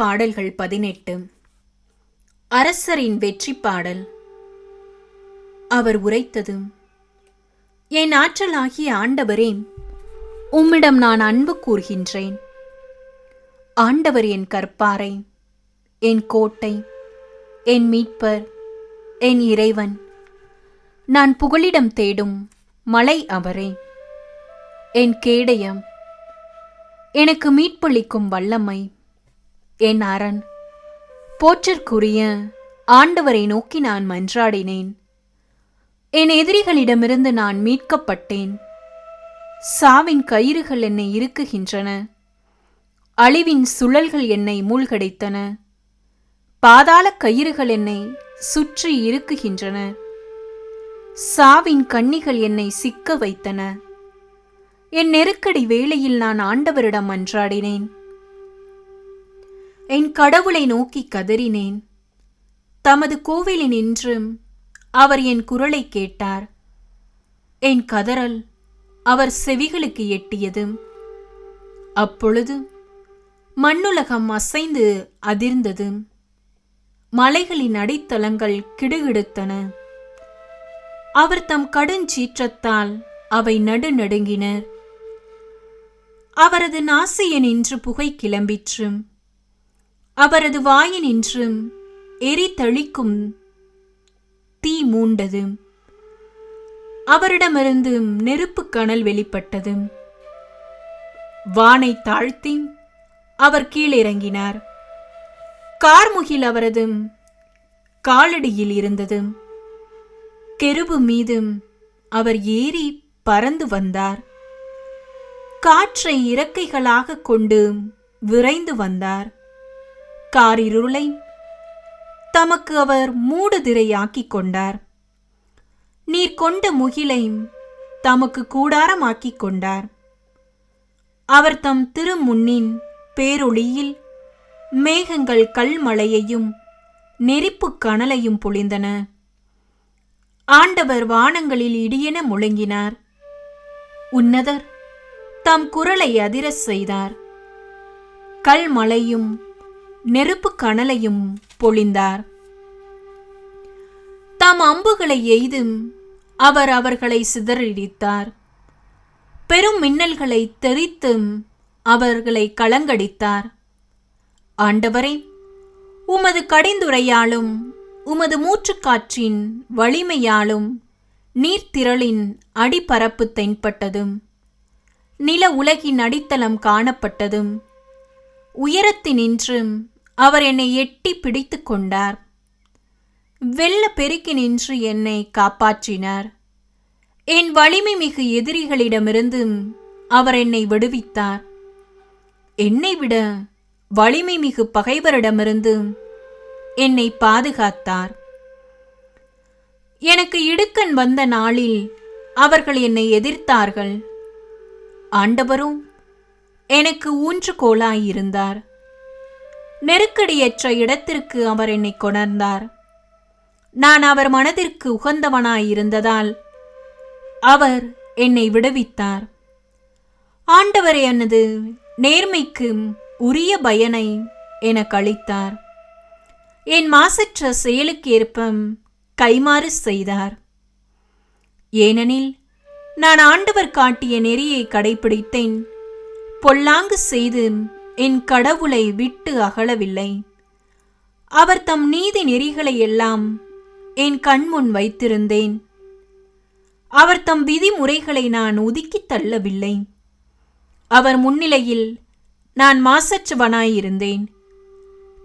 பாடல்கள் பதினெட்டு. அரசரின் வெற்றி பாடல். அவர் உரைத்தது என் ஆற்றலாகிய ஆண்டவரே உம்மிடம் நான் அன்பு கூறுகின்றேன். ஆண்டவர் என் கற்பாரை என் கோட்டை என் மீட்பர் என் இறைவன். நான் புகழிடம் தேடும் மலை அவரே. என் கேடயம் எனக்கு மீட்பளிக்கும் வல்லமை. என் அரண் போற்றிற்குரிய ஆண்டவரை நோக்கி நான் மன்றாடினேன். என் எதிரிகளிடமிருந்து நான் மீட்கப்பட்டேன். சாவின் கயிறுகள் என்னை இருக்குகின்றன அழிவின் சுழல்கள் என்னை மூழ்கடைத்தன. பாதாள கயிறுகள் என்னை சுற்றி இருக்குகின்றன சாவின் கண்ணிகள் என்னை சிக்க வைத்தன. என் நெருக்கடி வேளையில் நான் ஆண்டவரிடம் மன்றாடினேன். என் கடவுளை நோக்கி கதறினேன். தமது கோவிலில் நின்றும் அவர் என் குரலை கேட்டார். என் கதறல் அவர் செவிகளுக்கு எட்டியது. அப்பொழுது மண்ணுலகம் அசைந்து அதிர்ந்தது. மலைகளின் அடித்தளங்கள் கிடுகிடுத்தன. அவர் தம் கடுஞ்சீற்றத்தால் அவை நடுநடுங்கினர் அவரது நாசியனின்று புகை கிளம்பிற்றும் அவரது வாயினின்றும் எரி தளிக்கும் தீ மூண்டது. அவரிடமிருந்து நெருப்பு கனல் வெளிப்பட்டது. வானை தாழ்த்தி அவர் கீழிறங்கினார். கார்முகில் அவரது காலடியில் இருந்தது. கெருபு மீதும் அவர் ஏறி பறந்து வந்தார். காற்றை இறக்கைகளாக கொண்டு விரைந்து வந்தார். காரிருளை. தமக்கு அவர் மூடுதிரையாக்கிக் கொண்டார். நீர் கொண்ட முகிலை தமக்கு கூடாரமாக்கிக் கொண்டார். அவர் தம் திருமுன்னின் பேரொளியில் மேகங்கள் கல்மழையையும் நெருப்புக் கனலையும் பொழிந்தன. ஆண்டவர் வானங்களில் இடியென முழங்கினார். உன்னதர் தம் குரலை அதிரச் செய்தார். கல்மலையும் நெருப்பு கனலையும் பொழிந்தார். தாம் அம்புகளை எய்தும் அவர் அவர்களை சிதறடித்தார். பெரும் மின்னல்களை தெரித்தும் அவர்களை கலங்கடித்தார். ஆண்டவரே உமது கடைந்துரையாலும் உமது மூச்சுக்காற்றின் வலிமையாலும் நீர்த்திரளின் அடிப்பரப்பு தென்பட்டதும் நில உலகின் அடித்தளம் காணப்பட்டதும் உயரத்தினின்றும் அவர் என்னை எட்டி பிடித்து கொண்டார். வெள்ள பெருக்கி நின்று என்னை காப்பாற்றினார். என் வலிமை மிகு எதிரிகளிடமிருந்தும் அவர் என்னை விடுவித்தார். என்னை விட வலிமை மிகு பகைவரிடமிருந்து என்னை பாதுகாத்தார். எனக்கு இடுக்கண் வந்த நாளில் அவர்கள் என்னை எதிர்த்தார்கள். ஆண்டவரும் எனக்கு ஊன்றுகோலாயிருந்தார் நெருக்கடியற்ற இடத்திற்கு அவர் என்னை கொணர்ந்தார். நான் அவர் மனதிற்கு உகந்தவனாயிருந்ததால் அவர் என்னை விடுவித்தார். ஆண்டவர் எனது நேர்மைக்கு உரிய பயனை எனக்கு அளித்தார். என் மாசற்ற செயலுக்கேற்ப கைமாறு செய்தார். ஏனெனில் நான் ஆண்டவர் காட்டிய நெறியை கடைபிடித்தேன். பொல்லாங்கு செய்து என் கடவுளை விட்டு அகலவில்லை. அவர் தம் நீதி நெறிகளை எல்லாம் என் கண்முன் வைத்திருந்தேன். அவர் தம் விதிமுறைகளை நான் ஒதுக்கித் தள்ளவில்லை. அவர் முன்னிலையில் நான் மாசற்றவனாயிருந்தேன்.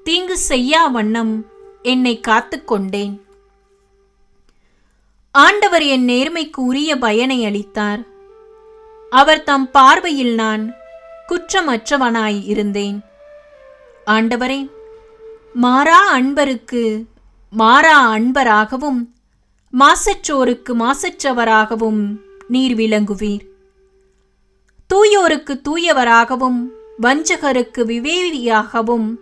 தீங்கு செய்யா வண்ணம் என்னை காத்துக்கொண்டேன் ஆண்டவர் என் நேர்மைக்கு உரிய பயனை அளித்தார். அவர் தம் பார்வையில் நான் குற்றமற்றவனாய் இருந்தேன். ஆண்டவரே மாறா அன்பருக்கு மாறா அன்பராகவும் மாசற்றோருக்கு மாசற்றவராகவும் நீர் விளங்குவீர். தூயோருக்கு தூயவராகவும் வஞ்சகருக்கு விவேகியாகவும்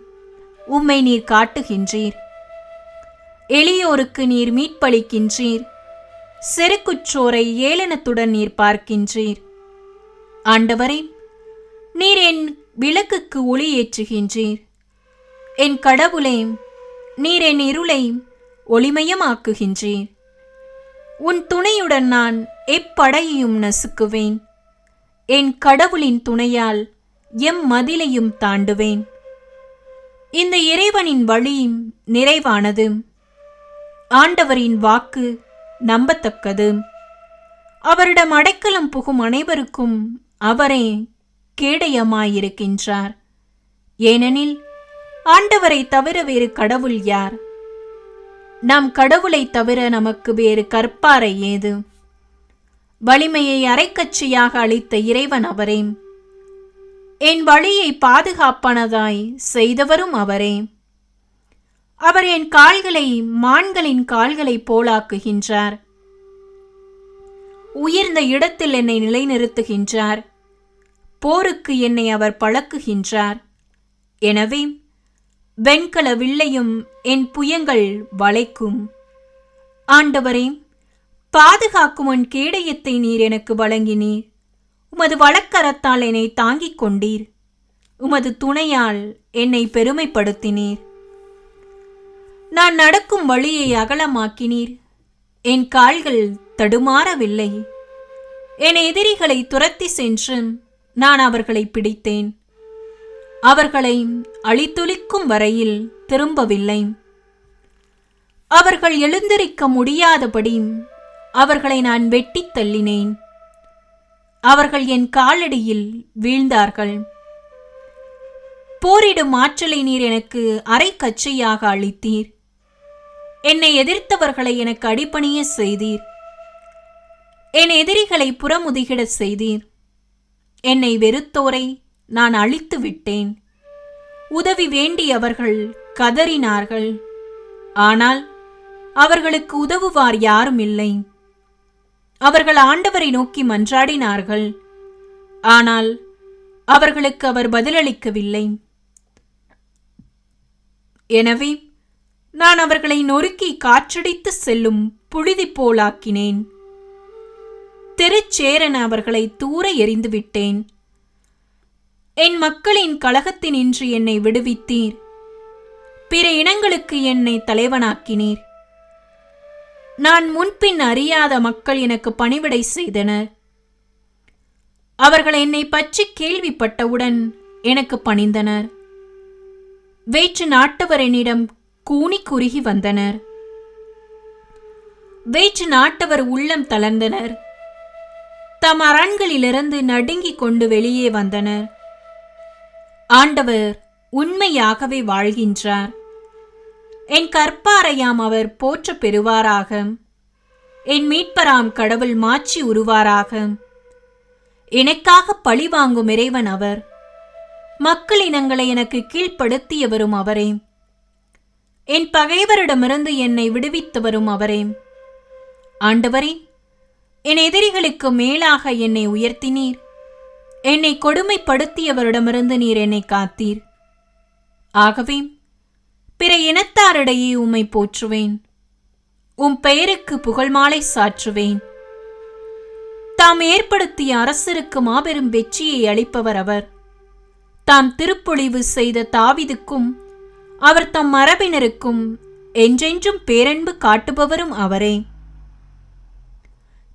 உம்மை நீர் காட்டுகின்றீர். எளியோருக்கு நீர் மீட்பளிக்கின்றீர். செருக்குற்றோரை ஏளனத்துடன் நீர் பார்க்கின்றீர். ஆண்டவரே நீர் என் விளக்குக்கு ஒளி ஏற்றுகின்றீர். என் கடவுளே நீர் என் இருளை ஒளிமயமாக்குகின்றீர். உன் துணையுடன் நான் எப்படையையும் நசுக்குவேன். என் கடவுளின் துணையால் எம் மதிலையும் தாண்டுவேன். இந்த இறைவனின் வழியும் நிறைவானது. ஆண்டவரின் வாக்கு நம்பத்தக்கது. அவரிடம் அடைக்கலம் புகும் அனைவருக்கும் அவரே கேடயமாயிருக்கின்றார். ஏனெனில் ஆண்டவரை தவிர வேறு கடவுள் யார்? நாம் கடவுளை தவிர நமக்கு வேறு கற்பாரை ஏது? வலிமையை அரைக்கட்சியாக அளித்த இறைவன் அவரே. என் வழியை பாதுகாப்பானதாய் செய்தவரும் அவரே. அவர் என் கால்களை மான்களின் கால்களைப் போலாக்குகின்றார். உயர்ந்த இடத்தில் என்னை நிலைநிறுத்துகின்றார். போருக்கு என்னை அவர் பழக்குகின்றார். எனவே வெண்கல வில்லையும் என் புயங்கள் வளைக்கும். ஆண்டவரே பாதுகாக்கும் உன் கேடயத்தை நீர் எனக்கு வழங்கினீர். உமது வழக்கரத்தால் என்னை தாங்கிக் கொண்டீர். உமது துணையால் என்னை பெருமைப்படுத்தினீர். நான் நடக்கும் வழியை அகலமாக்கினீர். என் கால்கள் தடுமாறவில்லை. என் எதிரிகளை துரத்தி சென்று நான் அவர்களை பிடித்தேன். அவர்களை அழித்துளிக்கும் வரையில் திரும்பவில்லை. அவர்கள் எழுந்திருக்க முடியாதபடி அவர்களை நான் வெட்டித் தள்ளினேன். அவர்கள் என் காலடியில் வீழ்ந்தார்கள். போரிடும் ஆற்றலை நீர் எனக்கு அரை கச்சையாக அளித்தீர். என்னை எதிர்த்தவர்களை எனக்கு அடிப்பணிய செய்தீர். என் எதிரிகளை புறமுதுகிடச் செய்தீர். என்னை வெறுத்தோரை நான் அழித்து விட்டேன். உதவி வேண்டியவர்கள் கதறினார்கள். ஆனால் அவர்களுக்கு உதவுவார் யாரும் இல்லை. அவர்கள் ஆண்டவரை நோக்கி மன்றாடினார்கள். ஆனால் அவர்களுக்கு அவர் பதிலளிக்கவில்லை. எனவே நான் அவர்களை நொறுக்கி காற்றடித்து செல்லும் புழுதி போலாக்கினேன். திருச்சேரன் அவர்களை தூர எறிந்துவிட்டேன். என் மக்களின் கழகத்தினின்று என்னை விடுவித்தீர். பிற இனங்களுக்கு என்னை தலைவனாக்கினீர். நான் முன்பின் அறியாத மக்கள் எனக்கு பணிவிடை செய்தனர். அவர்கள் என்னை பற்றி கேள்விப்பட்டவுடன் எனக்கு பணிந்தனர். வேற்று நாட்டவர் என்னிடம் கூனி குறுகி வந்தனர். வேற்று நாட்டவர் உள்ளம் தளர்ந்தனர். தம் அரண்களிலிருந்து நடுங்கிக் கொண்டு வெளியே வந்தனர். ஆண்டவர் உண்மையாகவே வாழ்கின்றார். என் கற்பாரையாம் அவர் போற்ற பெறுவாராக. என் மீட்பராம் கடவுள் மாற்றி உருவாராக. எனக்காக பழி வாங்கும் இறைவன் அவர். மக்கள் இனங்களை எனக்கு கீழ்ப்படுத்தியவரும் அவரே. என் பகைவரிடமிருந்து என்னை விடுவித்தவரும் அவரே. ஆண்டவரே என் எதிரிகளுக்கு மேலாக என்னை உயர்த்தினீர். என்னை கொடுமைப்படுத்தியவரிடமிருந்து நீர் என்னை காத்தீர். ஆகவே பிற இனத்தாரிடையே உம்மை போற்றுவேன். உம் பெயருக்கு புகழ் மாலை சாற்றுவேன். தாம் ஏற்படுத்திய அரசருக்கு மாபெரும் வெற்றியை அளிப்பவர் அவர். தாம் திருப்பொழிவு செய்த தாவிதுக்கும் அவர் தம் மரபினருக்கும் என்றென்றும் பேரன்பு காட்டுபவரும் அவரே.